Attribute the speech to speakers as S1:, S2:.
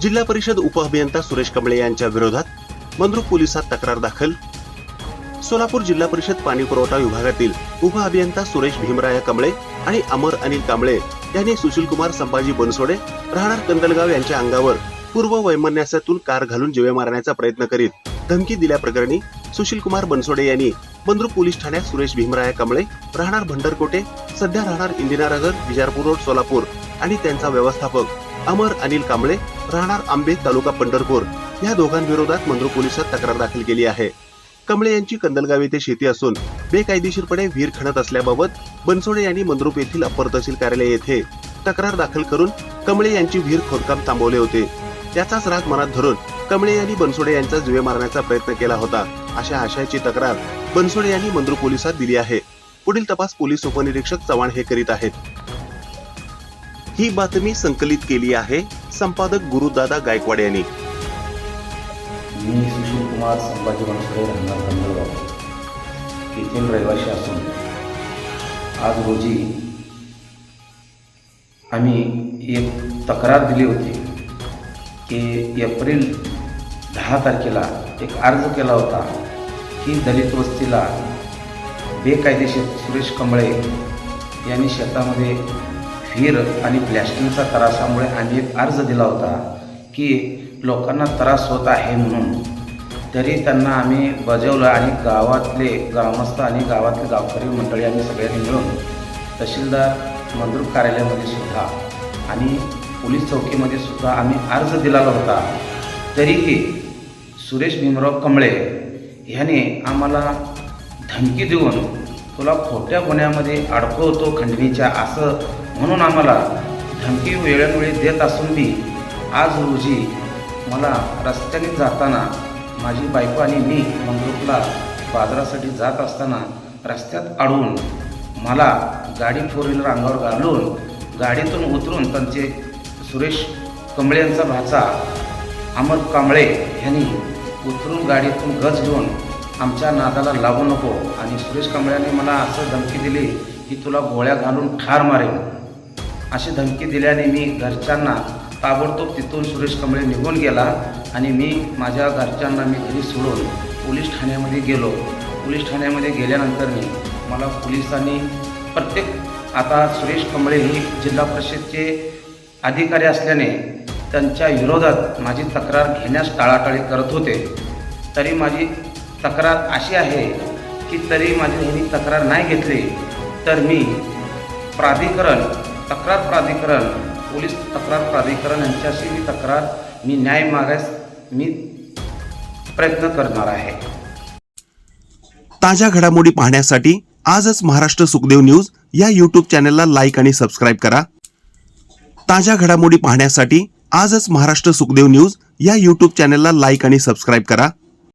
S1: जिल्हा परिषद उपअभियंता सुरेश कमळे यांच्या विरोधात मंद्रुक पोलिसात तक्रार दाखल. सोलापूर जिल्हा परिषद पाणी पुरवठा विभागातील उपअभियंता सुरेश भीमराया कमळे आणि अमर अनिल कांबळे यांनी सुशीलकुमार संभाजी बनसोडे राहणार कंदलगाव यांच्या अंगावर पूर्व वैमन्यासातून कार घालून जीवे मारण्याचा प्रयत्न करीत धमकी दिल्याप्रकरणी सुशीलकुमार बनसोडे यांनी मंद्रुप पोलीस ठाण्यात सुरेश भीमराया कमळे राहणार भंडरकोटे सध्या राहणार इंदिरानगर विजारपूर रोड सोलापूर आणि त्यांचा व्यवस्थापक अमर अनिल कांबळे राहणार आंबे तालुका पंढरपूर या दोघांविरोधात मंद्रुप पोलिसात तक्रार दाखल केली आहे. कमळे यांची कंदलगाव येथे शेती असून बेकायदेशीरपणे विहीर खणत असल्याबाबत बनसोडे यांनी मंद्रुप येथील अप्पर तहसील कार्यालय येथे तक्रार दाखल करून कमळे यांची विहीर खोदकाम थांबवले होते. त्याचाच राग मनात धरून कमळे यांनी बनसोडे यांचा जीवे मारण्याचा प्रयत्न केला होता. अशा आशयाची तक्रार बनसोडे यांनी मंद्रू पोलिसात दिली आहे. पुढील तपास पोलीस उपनिरीक्षक चव्हाण हे करीत आहेत. ही बातमी संकलित केली आहे संपादक गुरुदादा गायकवाड यांनी.
S2: मी सुशील कुमार संभाजी बनसोडे राहणार कंदलगाव येथील रहिवासी असून आज रोजी आम्ही एक तक्रार दिली होती की एप्रिल दहा तारखेला एक अर्ज केला होता की दलित वस्तीला बेकायदेशीर सुरेश कंबळे यांनी शेतामध्ये फिर आणि प्लॅस्टिकचा त्रासामुळे आम्ही एक अर्ज दिला होता की लोकांना त्रास होत आहे म्हणून. तरी त्यांना आम्ही बजावलं आणि गावातले ग्रामस्थ आणि गावातले गावकरी मंडळी आम्ही सगळ्यांनी मिळून तहसीलदार मंद्रुप कार्यालयामध्ये सुद्धा आणि पोलीस चौकीमध्ये सुद्धा आम्ही अर्ज दिलेला होता. तरीही सुरेश भीमराव कमळे ह्याने आम्हाला धमकी देऊन तुला खोट्या गुन्ह्यामध्ये अडकवतो खंडणीच्या असं म्हणून आम्हाला धमकी वेळोवेळी देत असून बी आज रोजी मला रस्त्याने जाताना माझी बायको आणि मी मंगरूपला बाजारासाठी जात असताना रस्त्यात अडवून मला गाडी फोर व्हीलर अंगावर घालून गाडीतून उतरून त्यांचे सुरेश कंबळे यांचा भाचा अमर कांबळे यांनी उतरून गाडीतून गज घेऊन आमच्या नादाला लागू नको. आणि सुरेश कांबळ्यांनी मला असं धमकी दिली की तुला गोळ्या घालून ठार मारेन. अशी धमकी दिल्याने मी घरच्यांना ताबडतोब तिथून सुरेश कमळे निघून गेला आणि मी माझ्या घरच्यांना मी घरी सोडून पोलीस ठाण्यामध्ये गेलो. पोलीस ठाण्यामध्ये गेल्यानंतर मी मला पोलिसांनी प्रत्येक आता सुरेश कांबळे ही जिल्हा परिषदचे अधिकारी असल्याने त्यांच्या विरोधात माझी तक्रार घेण्यास टाळाटाळी करत होते. तरी माझी तक्रार अशी आहे की तरी माझी ह्यांनी तक्रार नाही घेतली तर मी प्राधिकरण तक्रार प्राधिकरण पोलीस तक्रार प्राधिकरण यांच्याशी मी तक्रार मी न्याय मागास मी प्रयत्न करणार आहे.
S1: ताज्या घडामोडी पाहण्यासाठी आजच महाराष्ट्र सुखदेव न्यूज या यूट्यूब चॅनलला लाईक आणि सबस्क्राईब करा. ताज्या घडामोडी पाहण्यासाठी आजच महाराष्ट्र सुखदेव न्यूज या यूट्यूब चॅनलला लाईक आणि सबस्क्राईब करा.